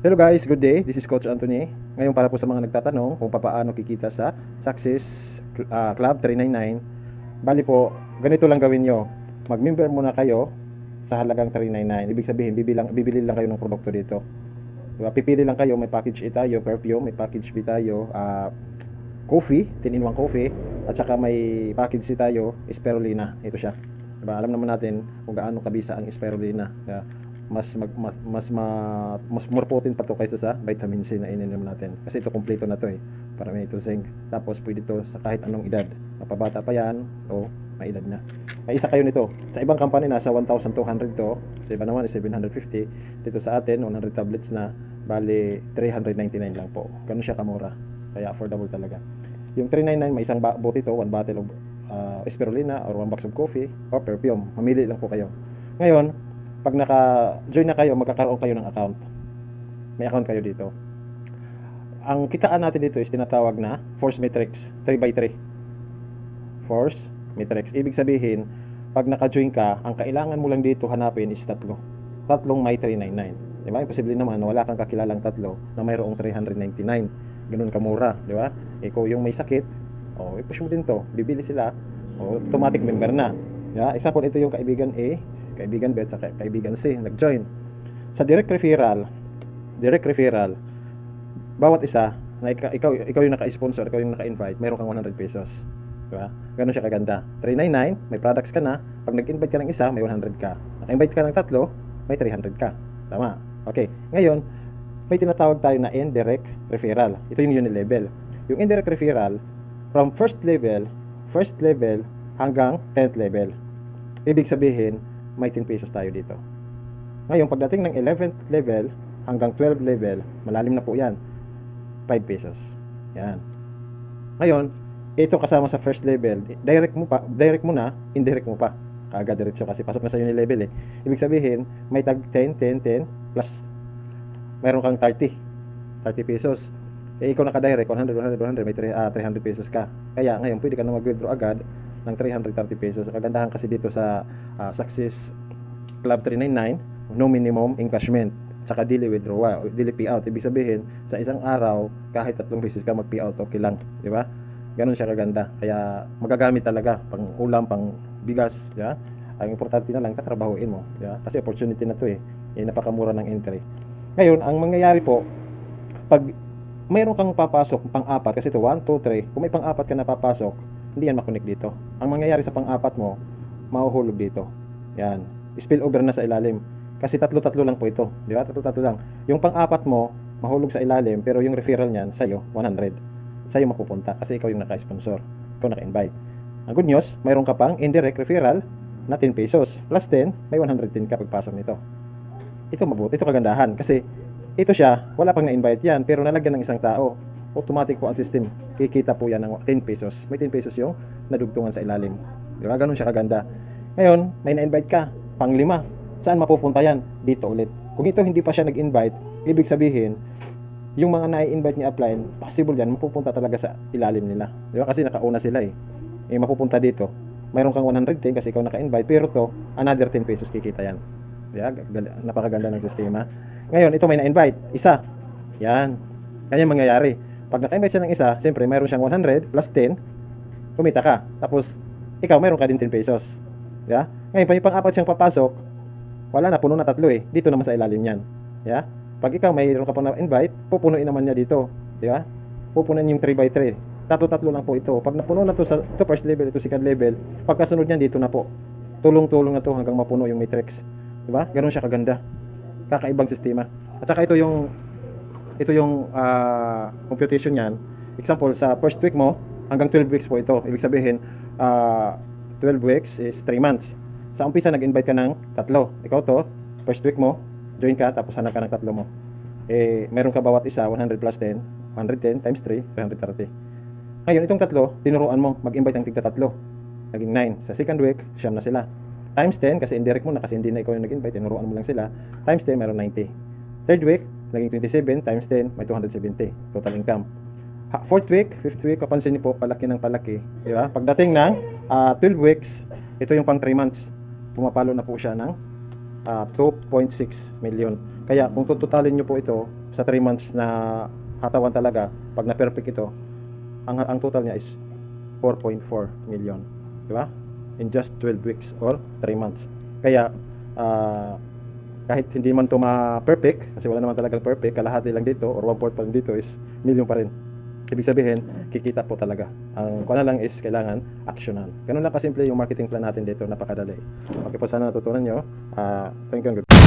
Hello guys, good day. This is Coach Anthony. Ngayon para po sa mga nagtatanong kung paano kikita sa Success ah, Club 399. Bali po, ganito lang gawin nyo. Mag-member muna kayo sa halagang 399. Ibig sabihin, bibilang, bibili lang kayo ng produkto dito. Diba? Pipili lang kayo, may package A tayo, perfume, may package B tayo, ah, coffee, 10 in 1 coffee, at saka may package C tayo, spirulina. Ito siya. Diba? Alam naman natin kung gaano kabisa ang spirulina. Kaya mas mag, mas mas ma- mas more potent pa to kaysa sa vitamin C na ininom natin. Kasi ito kompleto na to eh. Para may ito zinc. Tapos pwede to sa kahit anong edad. Mapabata pa yan, so may edad na. May isa kayo nito. Sa ibang company nasa 1,200 to. Sa iba naman is 750. Dito sa atin 100 tablets na bali 399 lang po. Ganun siya kamura. Kaya affordable talaga. Yung 399 may isang bote to, one bottle of uh, spirulina or one box of coffee or perfume. Mamili lang po kayo. Ngayon, pag naka-join na kayo, magkakaroon kayo ng account. May account kayo dito. Ang kitaan natin dito is tinatawag na force matrix 3x3. Force matrix. Ibig sabihin, pag naka-join ka, ang kailangan mo lang dito hanapin is tatlo. Tatlong may 399. Di ba? Imposible naman na wala kang kakilalang tatlo na mayroong 399. Ganun kamura, di ba? Ikaw yung may sakit, oh, i-push mo din to. Bibili sila, oh, automatic member na. Yeah, example ito yung kaibigan A, kaibigan B at kaibigan C nag-join. Sa direct referral, direct referral, bawat isa na ikaw, ikaw, ikaw yung naka-sponsor, ikaw yung naka-invite, meron kang 100 pesos. Diba? Ganun siya kaganda. 399, may products ka na. Pag nag-invite ka ng isa, may 100 ka. Naka-invite ka ng tatlo, may 300 ka. Tama. Okay. Ngayon, may tinatawag tayo na indirect referral. Ito yung unilevel. Yung indirect referral, from first level, first level hanggang 10th level. Ibig sabihin, may 10 pesos tayo dito. Ngayon, pagdating ng 11th level hanggang 12th level, malalim na po yan, 5 pesos. Yan. Ngayon, ito kasama sa first level, direct mo pa, direct mo na, indirect mo pa. Kaagad diretso kasi pasok na sa yun level eh. Ibig sabihin, may tag 10, 10, 10 plus meron kang 30. 30 pesos. Eh ikaw naka-direct 100, 100, 100, may 3, ah, 300 pesos ka. Kaya ngayon pwede ka na mag-withdraw agad ng 330 pesos. Kagandahan kasi dito sa ah, Success Club 399, no minimum encashment saka daily withdrawal, daily payout. Ibig sabihin, sa isang araw, kahit tatlong beses ka mag-payout, okay lang. Di ba? Ganun siya kaganda. Kaya magagamit talaga pang ulam, pang bigas. Di ba? Ang importante na lang, katrabahuin mo. Di ba? Kasi opportunity na to eh. eh napakamura ng entry. Ngayon, ang mangyayari po, pag mayroon kang papasok pang-apat, kasi ito 1, 2, 3, kung may pang-apat ka na papasok, hindi yan makonek dito. Ang mangyayari sa pang-apat mo, mahuhulog dito. Yan. Spill over na sa ilalim. Kasi tatlo-tatlo lang po ito. Di ba? Tatlo-tatlo lang. Yung pang-apat mo, mahulog sa ilalim, pero yung referral niyan, sa'yo, 100. Sa'yo mapupunta kasi ikaw yung naka-sponsor. Ikaw naka-invite. Ang good news, mayroon ka pang indirect referral na 10 pesos. Plus 10, may 110 ka pagpasok nito. Ito mabuti. Ito kagandahan. Kasi ito siya, wala pang na-invite yan, pero nalagyan ng isang tao. Automatic po ang system. Kikita po yan ng 10 pesos. May 10 pesos yung nadugtungan sa ilalim. Di ba? Ganun siya kaganda. Ngayon, may na-invite ka. Pang lima. Saan mapupunta yan? Dito ulit. Kung ito hindi pa siya nag-invite, ibig sabihin, yung mga na-invite ni upline, possible yan, mapupunta talaga sa ilalim nila. Di ba? Kasi nakauna sila eh. Eh, mapupunta dito. Mayroon kang 110 kasi ikaw naka-invite, pero to, another 10 pesos kikita yan. Di ba? Gal- Napakaganda ng sistema. Ngayon, ito may na-invite. Isa. Yan. Kanya mangyayari. Pag naka-invite siya ng isa, siyempre, mayroon siyang 100 plus 10, kumita ka. Tapos, ikaw, mayroon ka din 10 pesos. Ba? Ngayon, pag pang-apat siyang papasok, wala na, puno na tatlo eh. Dito naman sa ilalim yan. Yeah? Pag ikaw mayroon ka pa na invite, pupunuin naman niya dito. Di ba? Pupunuin yung 3x3. Tatlo-tatlo lang po ito. Pag napuno na to sa to first level, ito second level, pagkasunod niyan dito na po. Tulong-tulong na to hanggang mapuno yung matrix. Di ba? Ganun siya kaganda. Kakaibang sistema. At saka ito yung ito yung ah, computation niyan. Example, sa first week mo, hanggang 12 weeks po ito. Ibig sabihin, ah, 12 weeks is 3 months. Sa umpisa, nag-invite ka ng tatlo. Ikaw to, first week mo, join ka, tapos hanap ka ng tatlo mo. Eh, meron ka bawat isa, 100 plus 10, 110 times 3, 330. Ngayon, itong tatlo, tinuruan mo, mag-invite ng tigta tatlo. Naging 9. Sa second week, siyam na sila. Times 10, kasi indirect mo na, kasi hindi na ikaw yung nag-invite, tinuruan mo lang sila. Times 10, meron 90. Third week, naging 27, times 10, may 270. Total income. Ha- fourth week, fifth week, kapansin niyo po, palaki ng palaki. Di ba? Pagdating ng ah, 12 weeks, ito yung pang 3 months. Pumapalo na po siya ng ah, 2.6 million. Kaya kung tututalin niyo po ito, sa 3 months na hatawan talaga, pag na-perfect ito, ang, ang total niya is 4.4 million. Di ba? In just 12 weeks or 3 months. Kaya, ah, kahit hindi man to ma-perfect, kasi wala naman talagang perfect, kalahati lang dito or 1 pa lang dito is million pa rin. Ibig sabihin, kikita po talaga. Ang kuha na lang is kailangan actionan. Ganun lang kasimple yung marketing plan natin dito, napakadali. Okay po, sana natutunan nyo. Ah, thank you and good.